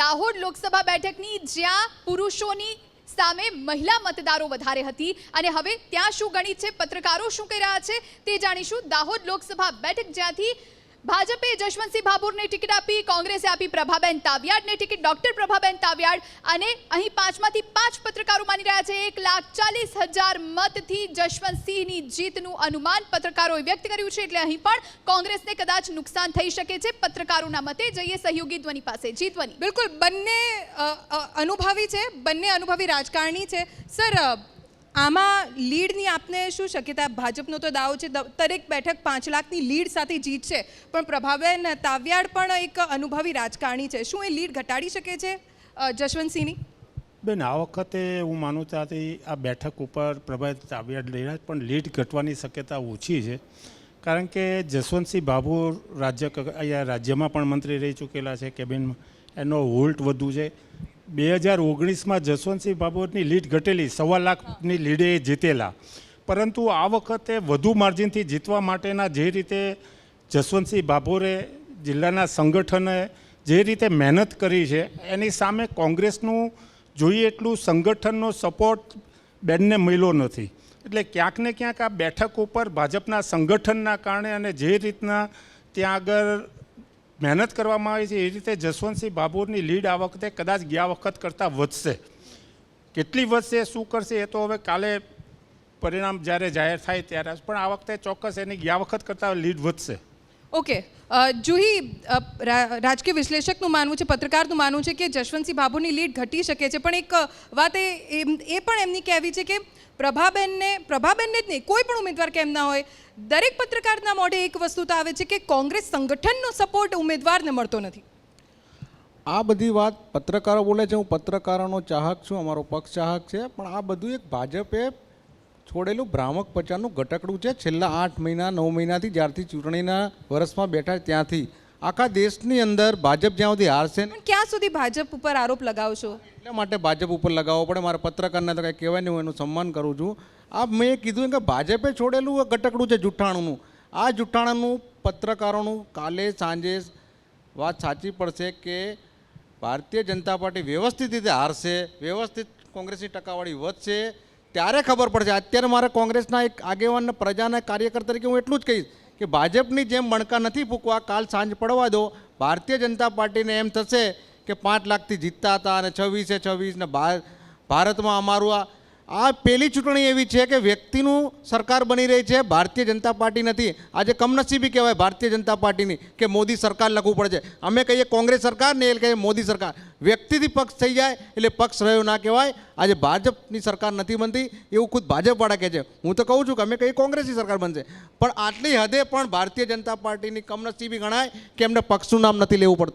દાહોદ લોકસભા બેઠકની જ્યાં પુરુષોની સામે મહિલા મતદારો વધારે હતી અને હવે ત્યાં શું ગણિત છે, પત્રકારો શું કહી રહ્યા છે તે જાણીશું. દાહોદ લોકસભા બેઠક જ્યાંથી ભાજપે જશવંતસિંહ ભાભોરને ટિકિટ આપી, કોંગ્રેસે આપી પ્રભાબેન તાવિયાડને ટિકિટ, ડોક્ટર પ્રભાબેન તાવિયાડ અને અહીં પાંચમાંથી પાંચ પત્રકારો માની રહ્યા છે. એક લાખ ચાલીસ હજાર મતથી જશવંતસિંહની જીતનું અનુમાન પત્રકારોએ વ્યક્ત કર્યું છે. એટલે અહીં પણ કોંગ્રેસને કદાચ નુકસાન થઈ શકે છે. પત્રકારોના મતે જઈએ સહયોગી ધ્વની પાસે. જી ધ્વનિ. બિલકુલ, બંને અનુભવી છે. બંને અનુભવી રાજકારણી છે. સર આમાં લીડની આપને શું શક્યતા? ભાજપનો તો દાવો છે દરેક બેઠક પાંચ લાખની લીડ સાથે જીતશે પણ પ્રભાબેન તાવ્યાડ પણ એક અનુભવી રાજકારણી છે. શું એ લીડ ઘટાડી શકે છે જશવંતસિંહની? બેન, આ વખતે હું માનું ત્યાંથી આ બેઠક ઉપર પ્રભાત તાબિયાત લઈ રહ્યા પણ લીડ ઘટવાની શક્યતા ઓછી છે. કારણ કે જસવંતસિંહ બાબુ રાજ્ય અહીંયા રાજ્યમાં પણ મંત્રી રહી ચૂકેલા છે. કેબિનમાં એનો હોલ્ટ વધુ છે. બે હજાર ઓગણીસમાં જસવંતસિંહ બાબુની લીડ ઘટેલી, સવા લાખની લીડે જીતેલા. પરંતુ આ વખતે વધુ માર્જિનથી જીતવા માટેના જે રીતે જસવંતસિંહ બાબોરે જિલ્લાના સંગઠને જે રીતે મહેનત કરી છે, એની સામે કોંગ્રેસનું જોઈએ એટલું સંગઠનનો સપોર્ટ બેનને મળ્યો નથી. એટલે ક્યાંક ને ક્યાંક આ બેઠક ઉપર ભાજપના સંગઠનના કારણે અને જે રીતના ત્યાં આગળ મહેનત કરવામાં આવી છે, એ રીતે જસવંતસિંહ બાબુરની લીડ આ વખતે કદાચ ગયા વખત કરતાં વધશે. કેટલી વધશે, શું કરશે, એ તો હવે કાલે પરિણામ જ્યારે જાહેર થાય ત્યારે. પણ આ વખતે ચોક્કસ એની ગયા વખત કરતાં લીડ વધશે. ઓકે જુહી રાજકીય વિશ્લેષકનું માનવું છે, પત્રકારનું માનવું છે કે જશવંતસિંહ બાબુની લીડ ઘટી શકે છે, પણ એક વાત એ એ પણ એમની કહેવી છે કે પ્રભાબેનને પ્રભાબેનને જ નહીં, કોઈ પણ ઉમેદવાર કેમ ના હોય, દરેક પત્રકારના મોઢે એક વસ્તુ તો આવે છે કે કોંગ્રેસ સંગઠનનો સપોર્ટ ઉમેદવારને મળતો નથી. આ બધી વાત પત્રકારો બોલે છે, હું પત્રકારોનો ચાહક છું, અમારો પક્ષ ચાહક છે, પણ આ બધું એક ભાજપે છોડેલું ભ્રામક પ્રચારનું ઘટકડું છે. છેલ્લા આઠ મહિના નવ મહિનાથી જ્યારથી ચૂંટણીના વર્ષમાં બેઠા ત્યાંથી. આખા દેશની અંદર ભાજપ જ્યાં સુધી હારશે ક્યાં સુધી ભાજપ ઉપર આરોપ લગાવશો? એટલા માટે ભાજપ ઉપર લગાવવો પડે. મારા પત્રકારને તો કંઈ કહેવાય નહીં હું એનું સન્માન કરું છું. આ મેં કીધું કે ભાજપે છોડેલું ઘટકડું છે જુઠ્ઠાણુંનું. આ જુઠ્ઠાણાનું પત્રકારોનું કાલે સાંજે વાત સાચી પડશે કે ભારતીય જનતા પાર્ટી વ્યવસ્થિત રીતે હારશે વ્યવસ્થિત કોંગ્રેસની ટકાવાળી વધશે ત્યારે ખબર પડશે. અત્યારે મારે કોંગ્રેસના એક આગેવાન પ્રજાના કાર્યકર તરીકે હું એટલું જ કહીશ કે ભાજપની જેમ મણકા નથી ફૂંકવા, કાલ સાંજ પડવા દો. ભારતીય જનતા પાર્ટીને એમ થશે કે પાંચ લાખથી જીતતા હતા અને છવ્વીસે છવ્વીસ ને ભાર- ભારતમાં અમારું આ આ પહેલી ચૂંટણી એવી છે કે વ્યક્તિનું સરકાર બની રહી છે, ભારતીય જનતા પાર્ટી નથી. આજે કમનસીબી કહેવાય ભારતીય જનતા પાર્ટીની કે મોદી સરકાર લખવું પડે છે. અમે કહીએ કોંગ્રેસ સરકાર ને એ કહીએ મોદી સરકાર. વ્યક્તિથી પક્ષ થઈ જાય એટલે પક્ષ રહ્યો ના કહેવાય. આજે ભાજપની સરકાર નથી બનતી, એવું ખુદ ભાજપવાળા કહે છે. હું તો કહું છું કે અમે કહીએ કોંગ્રેસની સરકાર બનશે. પણ આટલી હદે પણ ભારતીય જનતા પાર્ટીની કમનસીબી ગણાય કે એમને પક્ષનું નામ નથી લેવું પડતું.